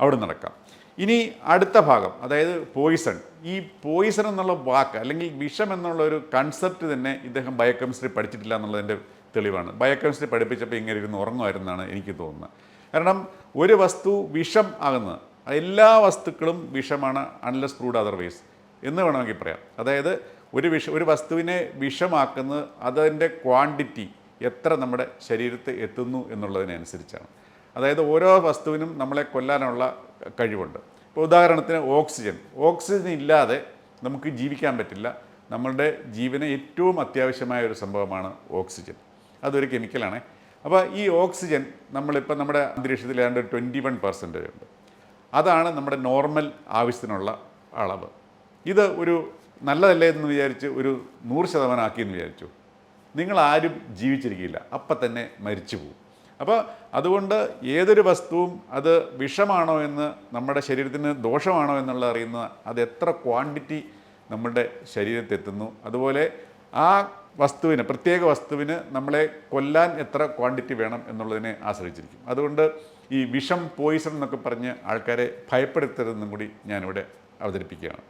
അവിടെ നടക്കാം. ഇനി അടുത്ത ഭാഗം അതായത് പോയിസൺ ഈ പോയിസൺ എന്നുള്ള വാക്ക് അല്ലെങ്കിൽ വിഷം എന്നുള്ള ഒരു കൺസെപ്റ്റ് തന്നെ ഇദ്ദേഹം ബയോകെമിസ്ട്രി പഠിച്ചിട്ടില്ല എന്നുള്ളതിന്റെ തെളിവാണ്. ബയോകെമിസ്ട്രി പഠിപ്പിച്ചപ്പോൾ ഇങ്ങനെ ഇരുന്ന് ഉറങ്ങുമായിരുന്നാണ് എനിക്ക് തോന്നുന്നത്. കാരണം ഒരു വസ്തു വിഷം ആകുന്നത് എല്ലാ വസ്തുക്കളും വിഷമാണ് അൺലെസ് പ്രൂഡ് അതർവൈസ് എന്ന് വേണമെങ്കിൽ പറയാം. അതായത് ഒരു വിഷ ഒരു വസ്തുവിനെ വിഷമാക്കുന്നത് അതിന്റെ ക്വാണ്ടിറ്റി എത്ര നമ്മുടെ ശരീരത്തിൽ എത്തുന്നു എന്നുള്ളതിനനുസരിച്ചാണ്. അതായത് ഓരോ വസ്തുവിനും നമ്മളെ കൊല്ലാനുള്ള കഴിവുണ്ട്. ഇപ്പോൾ ഉദാഹരണത്തിന് ഓക്സിജൻ. ഓക്സിജൻ ഇല്ലാതെ നമുക്ക് ജീവിക്കാൻ പറ്റില്ല. നമ്മളുടെ ജീവന് ഏറ്റവും അത്യാവശ്യമായ ഒരു സംഭവമാണ് ഓക്സിജൻ. അതൊരു കെമിക്കലാണ് അപ്പോൾ ഈ ഓക്സിജൻ നമ്മളിപ്പോൾ നമ്മുടെ അന്തരീക്ഷത്തിൽ ഏതാണ്ട് ട്വന്റി വൺ പെർസെന്റേജ് ഉണ്ട്. അതാണ് നമ്മുടെ നോർമൽ ആവശ്യത്തിനുള്ള അളവ്. ഇത് ഒരു നല്ലതല്ലേ എന്ന് വിചാരിച്ച് ഒരു നൂറ് ശതമാനം ആക്കിയെന്ന് വിചാരിച്ചു. നിങ്ങൾ ആരും ജീവിച്ചിരിക്കില്ല. അപ്പം തന്നെ മരിച്ചു പോകും അപ്പോൾ അതുകൊണ്ട് ഏതൊരു വസ്തുവും അത് വിഷമാണോ എന്ന് നമ്മുടെ ശരീരത്തിന് ദോഷമാണോ എന്നുള്ള അറിയുന്ന അത് എത്ര ക്വാണ്ടിറ്റി നമ്മുടെ ശരീരത്തെത്തുന്നു. അതുപോലെ ആ വസ്തുവിന് പ്രത്യേക വസ്തുവിന് നമ്മളെ കൊല്ലാൻ എത്ര ക്വാണ്ടിറ്റി വേണം എന്നുള്ളതിനെ ആശ്രയിച്ചിരിക്കും. അതുകൊണ്ട് ഈ വിഷം പോയിസൺ എന്നൊക്കെ പറഞ്ഞ് ആൾക്കാരെ ഭയപ്പെടുത്തരുതെന്നും കൂടി ഞാനിവിടെ അവതരിപ്പിക്കുകയാണ്.